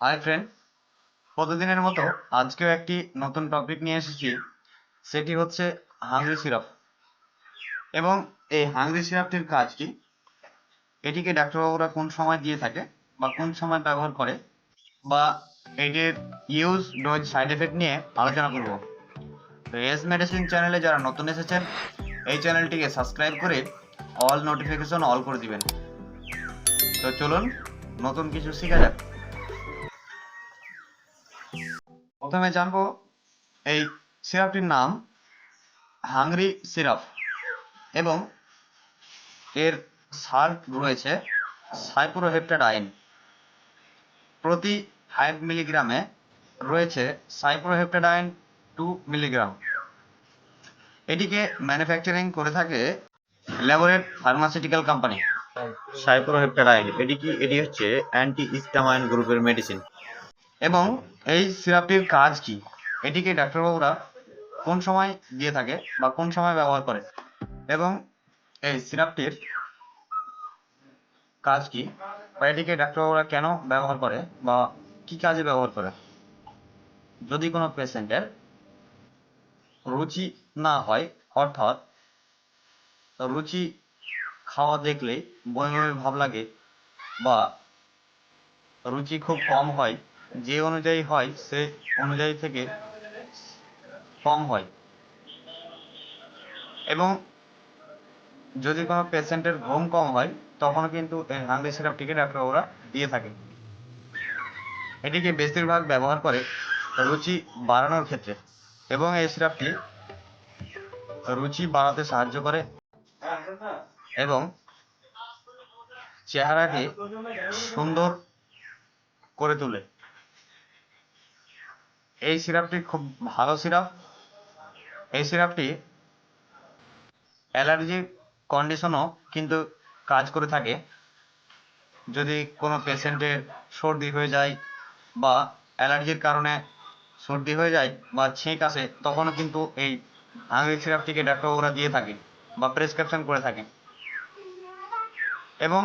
Hi friend প্রতিদিনের মতো আজকেও একটি নতুন টপিক নিয়ে এসেছি। সেটি হচ্ছে হাংরি সিরাপ এবং এই হাংরি সিরাপটির কাজ কি? এটিকে ডাক্তারবাবুরা কোন সময় দিয়ে থাকে বা কোন সময় ব্যবহার করে বা এটির ইউজ ডোজ সাইড এফেক্ট নিয়ে আলোচনা করব। তো এস মেডিসিন চ্যানেলে যারা নতুন এসেছেন, এই চ্যানেলটিকে সাবস্ক্রাইব করে অল নোটিফিকেশন অল করে দিবেন। তো চলুন নতুন কিছু শেখা যাক। প্রথমে জানব এই সিরাপটির নাম হাংরি সিরাপ এবং এর সার রয়েছে সাইপ্রোহেপ্টাডাইন। প্রতি ফাইভ মিলিগ্রামে রয়েছে সাইপ্রোহেপ্টাডাইন টু মিলিগ্রাম। এটিকে ম্যানুফ্যাকচারিং করে থাকে ল্যাবোরেট ফার্মাসিউটিক্যাল কোম্পানি। সাইপ্রোহেপ্টাডাইন, এটি কি, এটি হচ্ছে অ্যান্টি ইস্টামাইন গ্রুপের মেডিসিন এবং এই সিরাপটির কাজ কি? এটিকে ডাক্তারবাবুরা কোন সময় দিয়ে থাকে বা কোন সময় ব্যবহার করে? এবং এই সিরাপটির কাজ কি? বা এটিকে ডাক্তারবাবুরা কেন ব্যবহার করে বা কি কাজে ব্যবহার করে? যদি কোনো পেশেন্টের রুচি না হয়, অর্থাৎ রুচি খাওয়া দেখলেই বমি বমি ভাব লাগে বা রুচি খুব কম হয় যে অনুযায়ী হয়, সে অনুযায়ী থেকে কম হয়। এবং যদি কোনো পেশেন্টের ঘুম কম হয়, তখন কিন্তু এই হাংরি সিরাপটিকে ডাক্তারবাবুরা দিয়ে থাকে। এটিকে বেশিরভাগ ব্যবহার করে রুচি বাড়ানোর ক্ষেত্রে। এবং এই সিরাপটি রুচি বাড়াতে সাহায্য করে এবং চেহারাকে সুন্দর করে তোলে। এই সিরাপটি খুব ভালো সিরাপ। এই সিরাপটি অ্যালার্জি কন্ডিশনও কিন্তু কাজ করে থাকে। যদি কোনো পেশেন্টের সর্দি হয়ে যায় বা অ্যালার্জির কারণে সর্দি হয়ে যায় বা ছেঁক আসে, তখনও কিন্তু এই হাঙ্গরি সিরাপটিকে ডাক্তারবাবুরা দিয়ে থাকে বা প্রেসক্রিপশন করে থাকে। এবং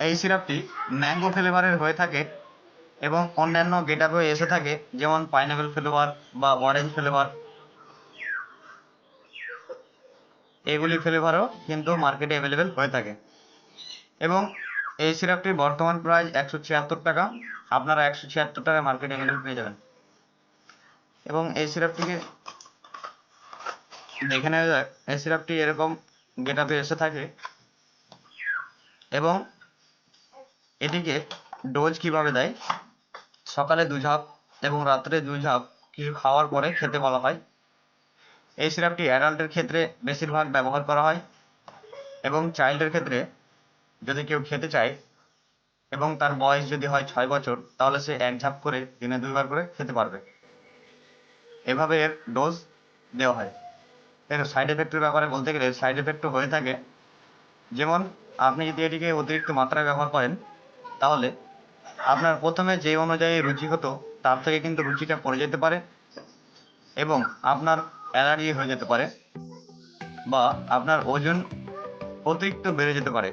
এই সিরাপটি ম্যাঙ্গো ফ্লেভারের হয়ে থাকে এবং অন্যান্য গেটআপেও এসে থাকে, যেমন পাইনাপেল ফ্লেভার বা অরেঞ্জ ফ্লেভার এগুলি ফ্লেভারও কিন্তু মার্কেটে অ্যাভেলেবেল হয়ে থাকে। এবং এই সিরাপটির বর্তমান প্রাইস একশো ছিয়াত্তর টাকা। আপনারা একশো ছিয়াত্তর টাকায় মার্কেটে অ্যাভেলেবেল পেয়ে যাবেন। এবং এই সিরাপটিকে দেখে নেওয়া যাক এই সিরাপটি এরকম গেটআপে এসে থাকে। এবং এটিকে ডোজ কীভাবে দেয়? সকালে দু ঝাঁপ এবং রাত্রে দুই ঝাঁপ কিছু খাওয়ার পরে খেতে বলা হয়। এই সিরাপটি অ্যাডাল্টের ক্ষেত্রে বেশিরভাগ ব্যবহার করা হয় এবং চাইল্ডের ক্ষেত্রে যদি কেউ খেতে চায় এবং তার বয়স যদি হয় ছয় বছর, তাহলে সে এক ঝাঁপ করে দিনে দুইবার করে খেতে পারবে। এভাবে এর ডোজ দেওয়া হয়। এর সাইড এফেক্টের ব্যাপারে বলতে গেলে সাইড এফেক্টও হয়ে থাকে। যেমন আপনি যদি এটিকে অতিরিক্ত মাত্রায় ব্যবহার করেন, তাহলে আপনার প্রথমে যে অনুযায়ী রুচি হতো, তার থেকে কিন্তু রুচিটা পড়ে যেতে পারে এবং আপনার অ্যালার্জি হয়ে যেতে পারে বা আপনার ওজন অতিরিক্ত বেড়ে যেতে পারে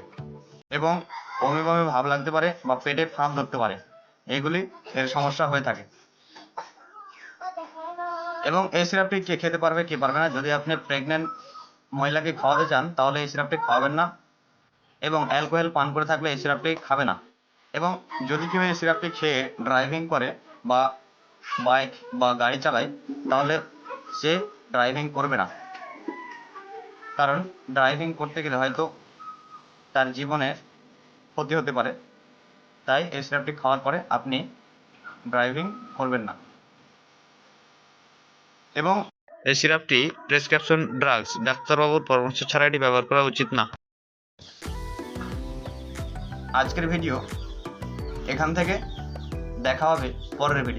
এবং বমি বমি ভাব লাগতে পারে বা পেটে ফাঁপ ধরতে পারে। এগুলি এর সমস্যা হয়ে থাকে। এবং এই সিরাপটি কে খেতে পারবে, কে পারবে না, যদি আপনি প্রেগনেন্ট মহিলাকে খাওয়াতে চান, তাহলে এই সিরাপটি খাওয়াবেন না এবং অ্যালকোহল পান করে থাকলে এই সিরাপটি খাবে না। এবং যদি কেউ এই সিরাপটি খেয়ে ড্রাইভিং করে বা বাইক বা গাড়ি চালায়, তাহলে সে ড্রাইভিং করবে না। কারণ ড্রাইভিং করতে গেলে হয়তো তার জীবনে ক্ষতি হতে পারে। তাই এই সিরাপটি খাওয়ার পরে আপনি ড্রাইভিং করবেন না। এবং এই সিরাপটি প্রেসক্রিপশন ড্রাগস ডাক্তারবাবুর পরামর্শ ছাড়া এটি ব্যবহার করা উচিত না। আজকের ভিডিও এখান থেকে দেখা হবে পরের ভিডিও